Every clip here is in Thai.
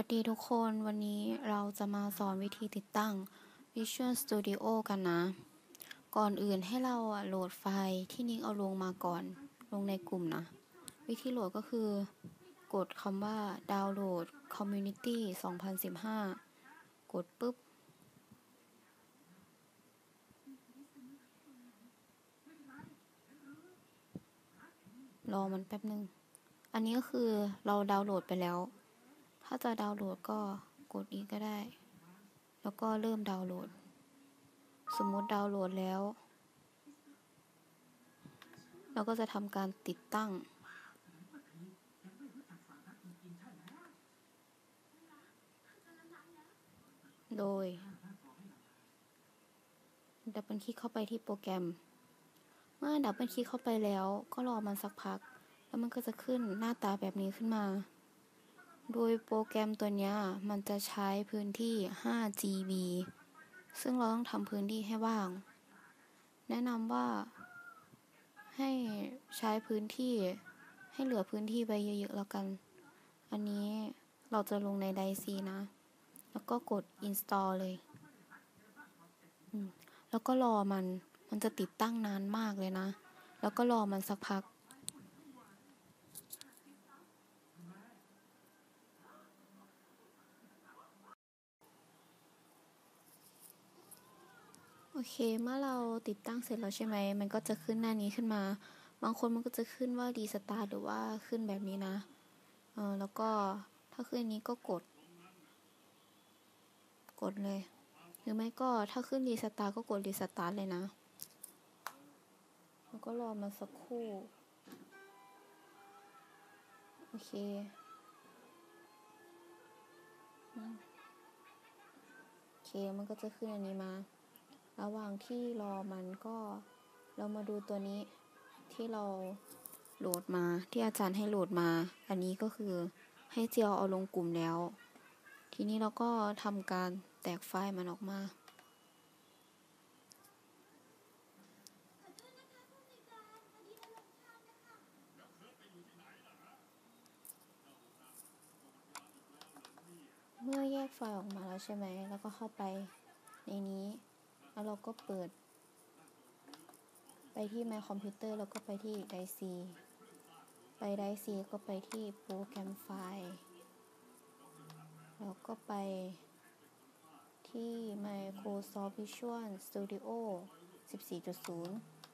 วัสดีทุกคนวันนี้เราจะมาสอนวิธีติดตั้ง Visual Studio กันนะ ก่อนอื่นให้เราโหลดไฟล์ที่นิ้งเอาลงมาก่อนลงในกลุ่มนะ วิธีโหลดก็คือ กดคำว่าดาวน์โหลด Community 2015 กดปุ๊บ รอมันแป๊บนึง อันนี้ก็คือเราดาวน์โหลดไปแล้ว ถ้าจะดาวน์โหลดก็กดอีกก็ได้ แล้วก็เริ่มดาวน์โหลด สมมติดาวน์โหลดแล้ว เราก็จะทำการติดตั้ง โดยดับเบิลคลิกเข้าไปที่โปรแกรม เมื่อดับเบิลคลิกเข้าไปแล้ว ก็รอมันสักพัก แล้วมันก็จะขึ้นหน้าตาแบบนี้ขึ้นมา โดยโปรแกรมตัวนี้มันจะใช้พื้นที่ 5 GB ซึ่งเราต้องทำพื้นที่ให้ว่าง แนะนำว่า ให้ใช้พื้นที่ให้เหลือพื้นที่ไปเยอะๆแล้วกัน อันนี้เราจะลงในไดซีนะ แล้วก็กด install เลย แล้วก็รอมัน มันจะติดตั้งนานมากเลยนะ แล้วก็รอมันสักพัก โอเค เมื่อเราติดตั้งเสร็จแล้วใช่ไหม มันก็จะขึ้นหน้านี้ขึ้นมา บางคนมันก็จะขึ้นว่าดีสตาร์หรือว่าขึ้นแบบนี้นะ เออแล้วก็ถ้าขึ้นนี้ก็กด กดเลย หรือไม่ก็ถ้าขึ้นรีสตาร์ก็กดรีสตาร์เลยนะ แล้วก็รอมันสักครู่ โอเคโอเค มันก็จะขึ้นอันนี้มา ระหว่างที่รอมันก็เรามาดูตัวนี้ที่เราโหลดมาที่อาจารย์ให้โหลดมา อันนี้ก็คือให้เจียวเอาลงกลุ่มแล้ว ทีนี้เราก็ทำการแตกไฟล์มันออกมา เมื่อแยกไฟล์ออกมาแล้วใช่ไหม แล้วก็เข้าไปในนี้ แล้วเราก็เปิด ไปที่ My Computer แล้วก็ไปที่ไดซีไปไดซีก็ไปที่โปรแกรมไฟล์แล้วก็ไปที่ Microsoft Visual Studio 14.0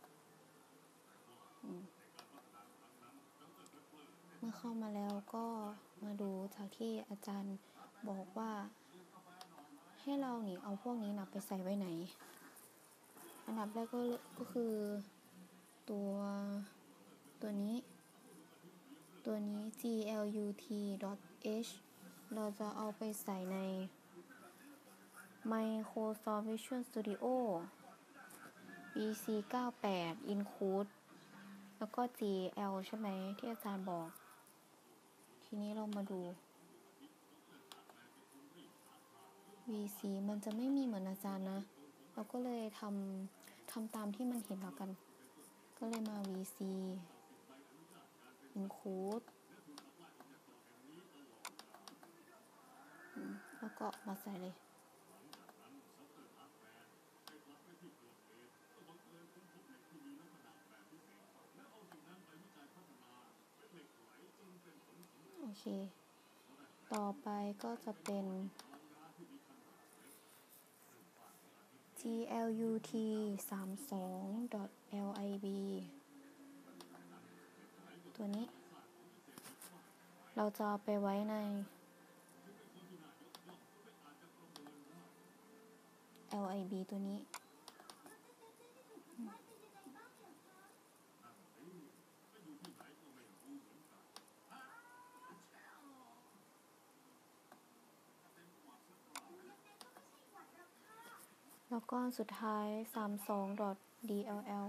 เมื่อเข้ามาแล้วก็มาดูจากที่อาจารย์บอกว่า ให้เราหนีเอาพวกนี้นับไปใส่ไว้ไหน อันดับแรกก็ก็คือตัวตัวนี้ ตัวนี้ glut.h เราจะเอาไปใส่ใน Microsoft Visual Studio VC 98 include แล้วก็ GL ใช่ไหมที่อาจารย์บอก ทีนี้เรามาดู VC มันจะไม่มีเหมือนอาจารย์นะ เราก็เลยทำทำตามที่มันเห็นแล้วกัน ก็เลยมา VC include แล้วก็มาใส่เลยโอเค ต่อไปก็จะเป็น glut 32 lib ตัวนี้ เราจะไปไว้ใน lib ตัวนี้ แล้วก็สุดท้าย 32.dll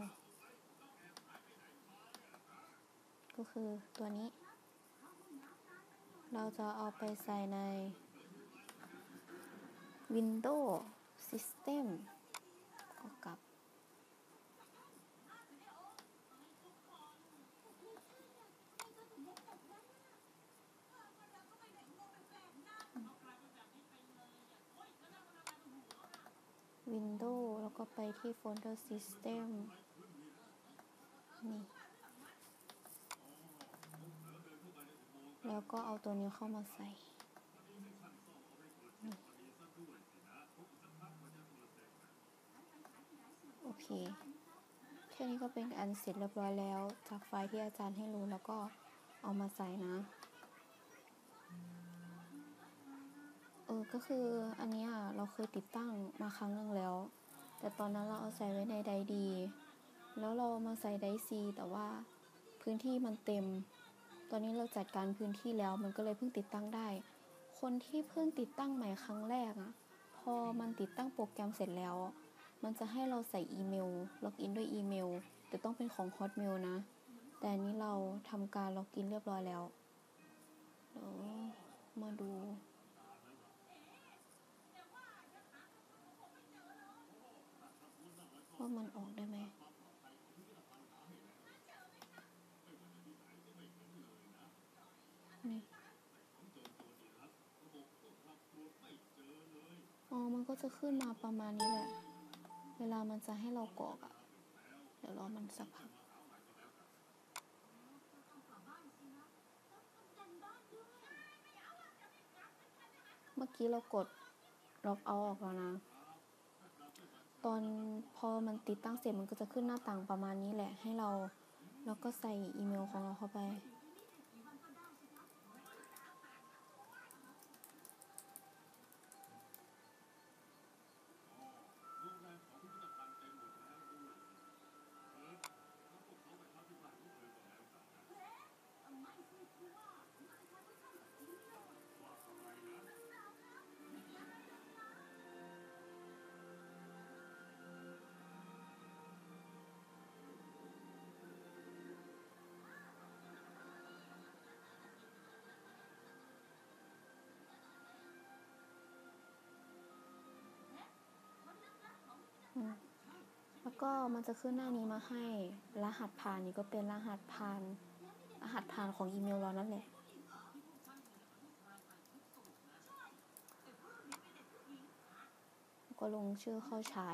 ก็คือตัวนี้ เราจะเอาไปใส่ใน Windows System ก็กลับ โ Windows แล้วก็ไปที่โฟลเดอร์ System นี่ แล้วก็เอาตัวนี้เข้ามาใส่โอเค แค่นี้ก็เป็นอันเสร็จเรียบร้อยแล้ว จากไฟล์ที่อาจารย์ให้รู้แล้วก็เอามาใส่นะ เออก็คืออันนี้ยเราเคยติดตั้งมาครั้งหนึ่งแล้ว แต่ตอนนั้นเราเอาใส่ไว้ในไดดี แล้วเรามาใส่ไดซีแต่ว่าพื้นที่มันเต็ม ตอนนี้เราจัดการพื้นที่แล้วมันก็เลยเพิ่งติดตั้งได้ คนที่เพิ่งติดตั้งใหม่ครั้งแรกอะพอมันติดตั้งโปรแกรมเสร็จแล้ว มันจะให้เราใส่อีเมล ล็อกอินด้วยอีเมล แต่ต้องเป็นของ Hotmail นะ แต่นนี้เราทำการล็อกอินเรียบร้อยแล้วเดี๋ยวมาดู ว่ามันออกได้ไหมนี่อ๋อ มันก็จะขึ้นมาประมาณนี้แหละ เวลามันจะให้เรากรอกอะเดี๋ยวรอมันสักพักเมื่อกี้เรากดล็อกเอาออกแล้วนะ ตอนพอมันติดตั้งเสร็จมันก็จะขึ้นหน้าต่างประมาณนี้แหละให้เรา แล้วก็ใส่อีเมลของเราเข้าไป แล้วก็มันจะขึ้นหน้านี้มาให้ รหัสผ่านนี่ก็เป็นรหัสผ่าน รหัสผ่านของอีเมลเรานั่นแหละแล้วก็ลงชื่อเข้าใช้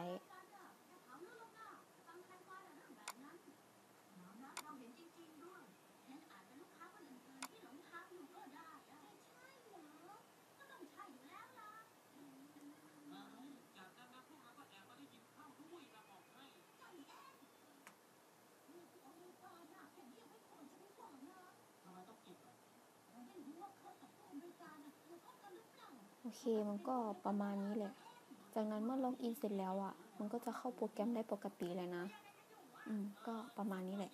โอเคมันก็ประมาณนี้แหละ จากนั้นเมื่อล็อกอินเสร็จแล้วอะ มันก็จะเข้าโปรแกรมได้ปกติเลยนะ อืม ก็ประมาณนี้แหละ